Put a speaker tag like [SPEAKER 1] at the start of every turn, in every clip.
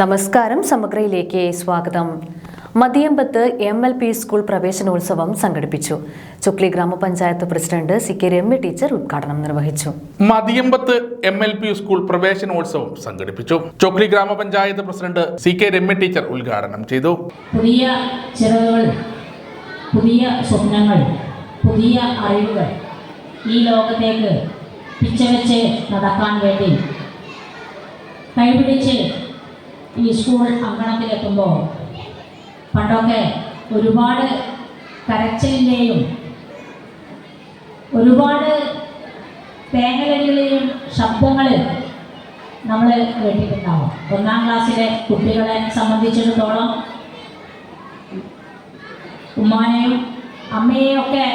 [SPEAKER 1] നമസ്കാരം സമഗ്രയിലേക്ക് സ്വാഗതം. Mathiyampath M L P school പ്രവേശനോത്സവം സംഘടിപ്പിച്ചു. ചുക്ലി ഗ്രാമപഞ്ചായത്ത് president C K Ramya teacher ഉദ്ഘാടനം നിർവഹിച്ചു.
[SPEAKER 2] Mathiyampath M L P school പ്രവേശനോത്സവം സംഘടിപ്പിച്ചു. ചുക്ലി ഗ്രാമപഞ്ചായത്ത് president C K Ramya teacher ഉദ്ഘാടനം ചെയ്തു.
[SPEAKER 3] പുതിയ ചിറകുകൾ പുതിയ സ്വപ്നങ്ങൾ പുതിയ അറിവുകൾ ഈ ലോകത്തേക്ക് പിച്ചവെച്ച് നടക്കാൻ വേണ്ടി കൈപിടിച്ച് ഈ സ്കൂൾ അങ്കണത്തിലെത്തുമ്പോൾ പണ്ടൊക്കെ ഒരുപാട് കരച്ചിലിന്റെയും ഒരുപാട് തേങ്ങലടികളെയും ശബ്ദങ്ങൾ നമ്മൾ കേട്ടിട്ടുണ്ടാവും. ഒന്നാം ക്ലാസ്സിലെ കുട്ടികളെ സംബന്ധിച്ചിടത്തോളം ഉമ്മാനെയും അമ്മയെയും ഒക്കെ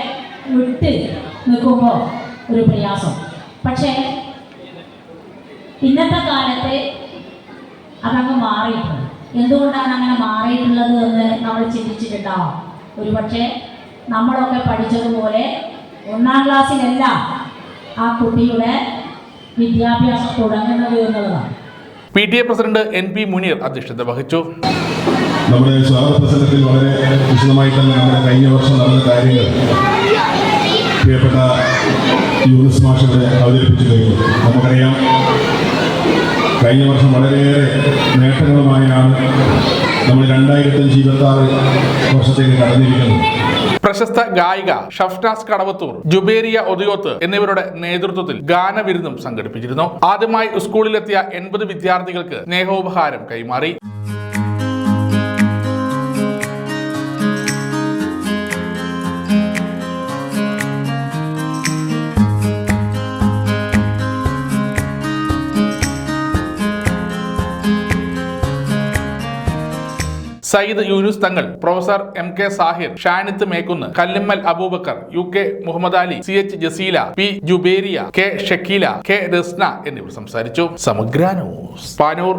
[SPEAKER 3] വിട്ട് നിൽക്കുമ്പോൾ ഒരു പ്രയാസം. പക്ഷേ ഇന്നത്തെ കാലത്ത് അതങ്ങ് മാറിയിട്ടുണ്ട്. എന്തുകൊണ്ടാണ് അങ്ങനെ മാറിയിട്ടുള്ളത് എന്ന് നമ്മൾ ചിന്തിച്ചിട്ടുണ്ടാവാം ഒരുപക്ഷെ നമ്മളൊക്കെ പഠിച്ചതുപോലെ ഒന്നാം ക്ലാസ്സിലല്ല ആ കുട്ടിയുടെ വിദ്യാഭ്യാസം തുടങ്ങുന്നത് എന്നുള്ളതാണ്.
[SPEAKER 2] P T A president N P Muneer അധ്യക്ഷത വഹിച്ചു.
[SPEAKER 4] നമ്മുടെ സ്വാഗത പ്രസംഗത്തിൽ വളരെ വിശദമായി തന്നെ നമ്മുടെ കഴിഞ്ഞ വർഷം നടന്ന കാര്യങ്ങൾ പ്രിയപ്പെട്ട യൂണിസ് മാഷ് അവതരിപ്പിച്ചു കഴിഞ്ഞു നമുക്കറിയാം കഴിഞ്ഞ വർഷം വളരെയേറെ നേട്ടങ്ങളുമായാണ് നമ്മൾ രണ്ടായിരത്തഞ്ച് ഇരുപത്തി ആറ് വർഷത്തേക്ക് കടന്നിരിക്കുന്നത്.
[SPEAKER 2] പ്രശസ്ത ഗായിക ഷഫ്നാസ് കടവത്തൂർ ജുബേരിയ ഒതിയോത്ത് എന്നിവരുടെ നേതൃത്വത്തിൽ ഗാനവിരുന്നും സംഘടിപ്പിച്ചിരുന്നു. ആദ്യമായി സ്കൂളിലെത്തിയ എൺപത് വിദ്യാർത്ഥികൾക്ക് സ്നേഹോപഹാരം കൈമാറി. Sayyid Yunus Thangal professor M K Sahir Shanith Mekkunnu Kallimmal Abubakar U K Muhammad Ali C H Jaseela P Jubairiya K Shakeela K Rasna എന്നിവർ സംസാരിച്ചു. സമഗ്ര ന്യൂസ്. പാനൂർ.